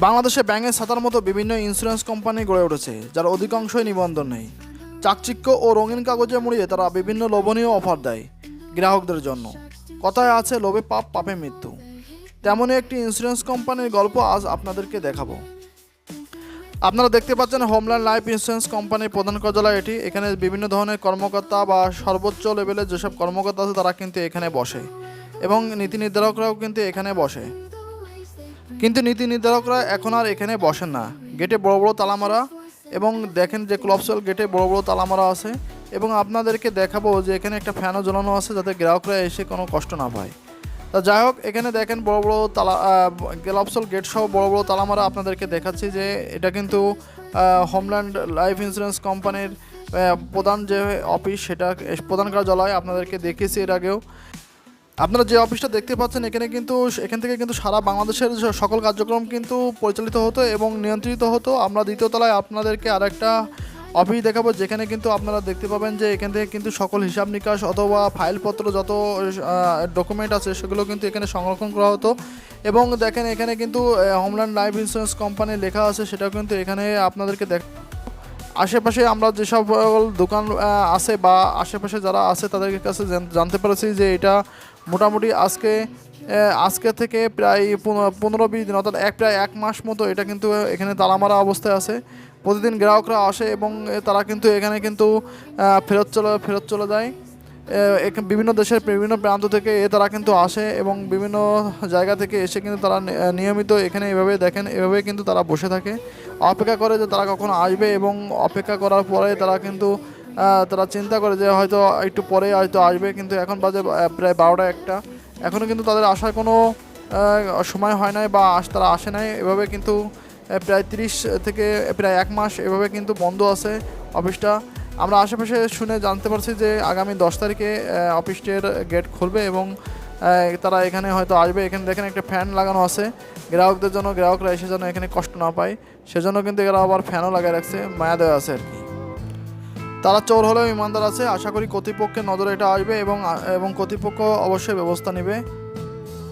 বাংলাদেশে ব্যাঙের ছাতার মতো বিভিন্ন ইন্স্যুরেন্স কোম্পানি গড়ে উঠেছে, যার অধিকাংশই নিবন্ধন নেই। চাকচিক্য ও রঙিন কাগজে মুড়িয়ে তারা বিভিন্ন লোভনীয় অফার দেয় গ্রাহকদের জন্য। কথায় আছে, লোভে পাপ, পাপে মৃত্যু। তেমনই একটি ইন্স্যুরেন্স কোম্পানির গল্প আজ আপনাদেরকে দেখাবো। আপনারা দেখতে পাচ্ছেন হোমল্যান্ড লাইফ ইন্স্যুরেন্স কোম্পানির প্রধান কার্যালয় এটি। এখানে বিভিন্ন ধরনের কর্মকর্তা বা সর্বোচ্চ লেভেলের যেসব কর্মকর্তা আছে, তারা কিন্তু এখানে বসে। এবং নীতি নির্ধারকরাও কিন্তু এখানে বসে। কিন্তু নীতি নির্ধারকরা এখন আর এখানে বসেন না। গেটে বড় বড় তালা মারা এবং দেখেন যে ক্লবসেল গেটে বড় বড় তালা মারা আছে এবং আপনাদেরকে দেখাবো যে এখানে একটা ফ্যানও ঝোলানো আছে যাতে গ্রাহকরা এসে কোনো কষ্ট না পায়। তা যাই হোক, এখানে দেখেন বড় বড় তালা গ্লাভসল গেট সহ বড় বড় তালা মারা আপনাদেরকে দেখাচ্ছি যে এটা কিন্তু হোমল্যান্ড লাইফ ইন্স্যুরেন্স কোম্পানির প্রধান যে অফিস সেটা, প্রধান কার্যালয় আপনাদেরকে দেখিয়েছি এর আগেও। আপনারা যে অফিসটা দেখতে পাচ্ছেন, এখানে কিন্তু এখান থেকে কিন্তু সারা বাংলাদেশের সকল কার্যক্রম কিন্তু পরিচালিত হতো এবং নিয়ন্ত্রিত হতো। আমরা দ্বিতীয় তলায় আপনাদেরকে আরেকটা অফিস দেখাবো, যেখানে কিন্তু আপনারা দেখতে পাবেন যে এখান থেকে কিন্তু সকল হিসাব নিকাশ অথবা ফাইলপত্র যত ডকুমেন্ট আছে, সেগুলো কিন্তু এখানে সংরক্ষণ করা হতো। এবং দেখেন এখানে কিন্তু হোমল্যান্ড লাইফ ইন্স্যুরেন্স কোম্পানি লেখা আছে, সেটাও কিন্তু এখানে আপনাদেরকে দেখ আশেপাশে আমরা যেসব দোকান আছে বা আশেপাশে যারা আছে তাদের কাছে জানতে পেরেছি যে এটা মোটামুটি আজকে আজকে থেকে প্রায় পনেরো- বিশ দিন, অর্থাৎ এক, প্রায় এক মাস মতো এটা কিন্তু এখানে তালামারা অবস্থায় আছে। প্রতিদিন গ্রাহকরা আসে এবং তারা কিন্তু এখানে কিন্তু ফেরত চলে ফেরত চলে যায়। বিভিন্ন দেশের বিভিন্ন প্রান্ত থেকে এ তারা কিন্তু আসে এবং বিভিন্ন জায়গা থেকে এসে কিন্তু তারা নিয়মিত এখানে এভাবে দেখেন, এভাবে কিন্তু তারা বসে থাকে। অপেক্ষা করে যে তারা কখন আসবে এবং অপেক্ষা করার পরে তারা কিন্তু তারা চিন্তা করে যে হয়তো একটু পরে হয়তো আসবে, কিন্তু এখন বাজে প্রায় বারোটা একটা। এখনও কিন্তু তাদের আসার কোনো সময় হয় নাই বা আস- তারা আসে নাই। এভাবে কিন্তু প্রায় তিরিশ থেকে প্রায় এক মাস এভাবে কিন্তু বন্ধ আছে অফিসটা। আমরা আশেপাশে শুনে জানতে পারছি যে আগামী দশ তারিখে আহ, অফিসটির গেট খুলবে এবং তারা এখানে হয়তো আসবে। এখানে দেখেন একটা ফ্যান লাগানো আছে। গ্রাহকদের জন্য গ্রাহকরা এসে যেন এখানে কষ্ট না পায়। সেজন্য কিন্তু এরা আবার ফ্যানও লাগিয়ে রাখছে মায়া দেওয়া আছে আর কি। তারা চোর হলেও ইমানদার আছে। আশা করি কর্তৃপক্ষের নজরে এটা আসবে এবং এবং কর্তৃপক্ষ অবশ্যই ব্যবস্থা নেবে।